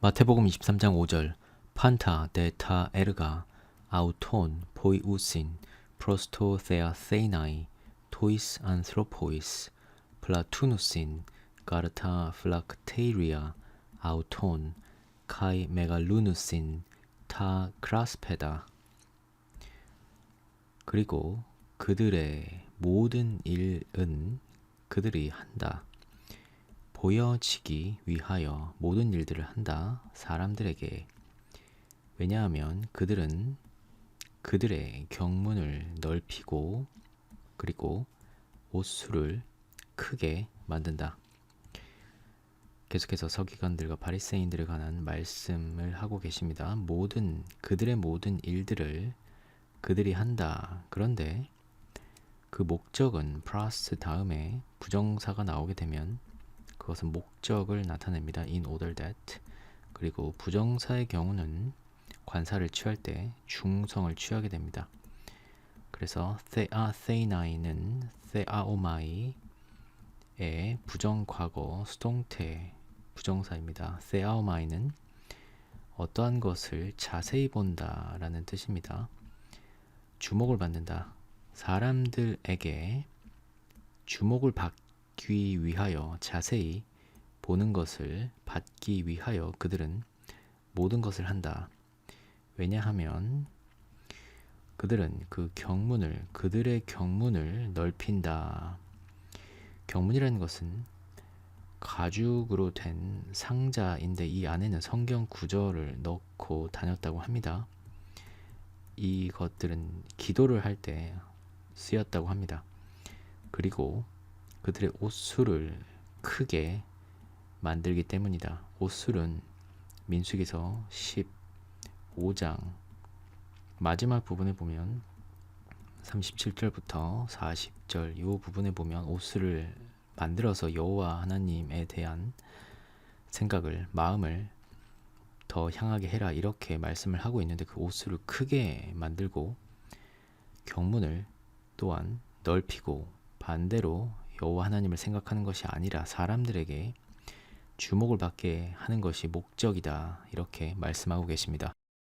마태복음 23장 5절 판타 데타 에르가 아우톤 포이우신 프로스토 세아 세이나이 토이스 안트로포이스 플라투누신 가르타 플락테이리아 아우톤 카이 메갈루누신 타 크라스페다 그리고 그들의 모든 일은 그들이 한다. 보여지기 위하여 모든 일들을 한다. 사람들에게. 왜냐하면 그들은 그들의 경문을 넓히고 그리고 옷수를 크게 만든다. 계속해서 서기관들과 바리새인들에 관한 말씀을 하고 계십니다. 모든 그들의 모든 일들을 그들이 한다. 그런데 그 목적은 플러스 다음에 부정사가 나오게 되면 그것은 목적을 나타냅니다. in order that. 그리고 부정사의 경우는 관사를 취할 때 중성을 취하게 됩니다. 그래서 thea theinai는 theaomai의 부정 과거 수동태 부정사입니다. theaomai는 어떠한 것을 자세히 본다라는 뜻입니다. 주목을 받는다. 사람들에게 주목을 받 기 위하여 자세히 보는 것을 받기 위하여 그들은 모든 것을 한다. 왜냐하면 그들은 그 경문을 그들의 경문을 넓힌다. 경문이라는 것은 가죽으로 된 상자인데 이 안에는 성경 구절을 넣고 다녔다고 합니다. 이것들은 기도를 할 때 쓰였다고 합니다. 그리고 그들의 옷술을 크게 만들기 때문이다. 옷술은 민수기서 15장 마지막 부분에 보면 37절부터 40절 이 부분에 보면 옷술을 만들어서 여호와 하나님에 대한 생각을 마음을 더 향하게 해라 이렇게 말씀을 하고 있는데 그 옷을 크게 만들고 경문을 또한 넓히고 반대로 여호와 하나님을 생각하는 것이 아니라 사람들에게 주목을 받게 하는 것이 목적이다 이렇게 말씀하고 계십니다.